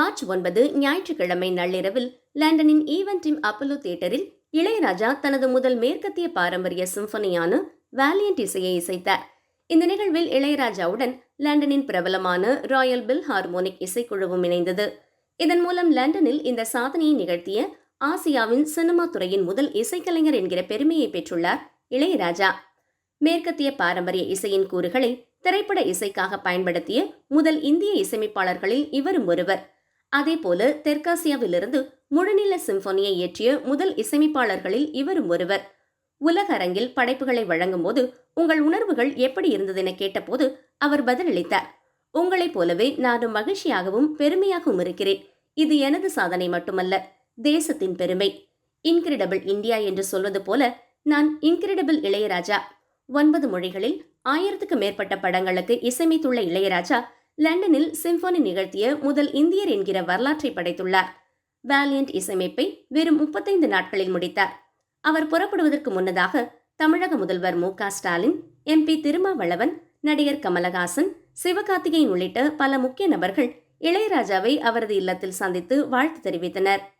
March ஒன்பது ஞாயிற்றுக்கிழமை நள்ளிரவில் லண்டனின் ஈவென்டிம் அப்பலோ தியேட்டரில் இளையராஜா தனது முதல் மேற்கத்திய பாரம்பரிய சிம்பனியான வேலியன்ட் இசையை இசைத்தார். இந்த நிகழ்வில் இளையராஜாவுடன் லண்டனின் பிரபலமான ராயல் பில் ஹார்மோனிக் இசைக்குழுவும் இணைந்தது. இதன் மூலம் லண்டனில் இந்த சாதனையை நிகழ்த்திய ஆசியாவின் சினிமா துறையின் முதல் இசைக்கலைஞர் என்கிற பெருமையை பெற்றுள்ளார் இளையராஜா. மேற்கத்திய பாரம்பரிய இசையின் கூறுகளை திரைப்பட இசைக்காக பயன்படுத்திய முதல் இந்திய இசையமைப்பாளர்களில் இவரும் ஒருவர். அதேபோல தெற்காசியாவிலிருந்து முழுநில சிம்பொனியை இயற்றிய முதல் இசையமைப்பாளர்களில் இவரும் ஒருவர். உலக அரங்கில் படைப்புகளை வழங்கும் போது உங்கள் உணர்வுகள் எப்படி இருந்தது என கேட்டபோது அவர் பதிலளித்தார். உங்களைப் போலவே நானும் மகிழ்ச்சியாகவும் பெருமையாகவும் இருக்கிறேன். இது எனது சாதனை மட்டுமல்ல தேசத்தின் பெருமை. இன்கிரெடிபிள் இந்தியா என்று சொல்வது போல நான் இன்கிரெடிபிள் இளையராஜா. ஒன்பது மொழிகளில் ஆயிரத்துக்கு மேற்பட்ட படங்களுக்கு இசையமைத்துள்ள இளையராஜா லண்டனில் சிம்பொனி நிகழ்த்திய முதல் இந்தியர் என்கிற வரலாற்றை படைத்துள்ளார். வேலியன்ட் இசையமைப்பை வெறும் முப்பத்தைந்து நாட்களில் முடித்தார். அவர் புறப்படுவதற்கு முன்னதாக தமிழக முதல்வர் மு க ஸ்டாலின் எம்பி திருமாவளவன் நடிகர் கமலஹாசன் சிவகார்த்திகேயன் உள்ளிட்ட பல முக்கிய நபர்கள் இளையராஜாவை அவரது இல்லத்தில் சந்தித்து வாழ்த்து தெரிவித்தனர்.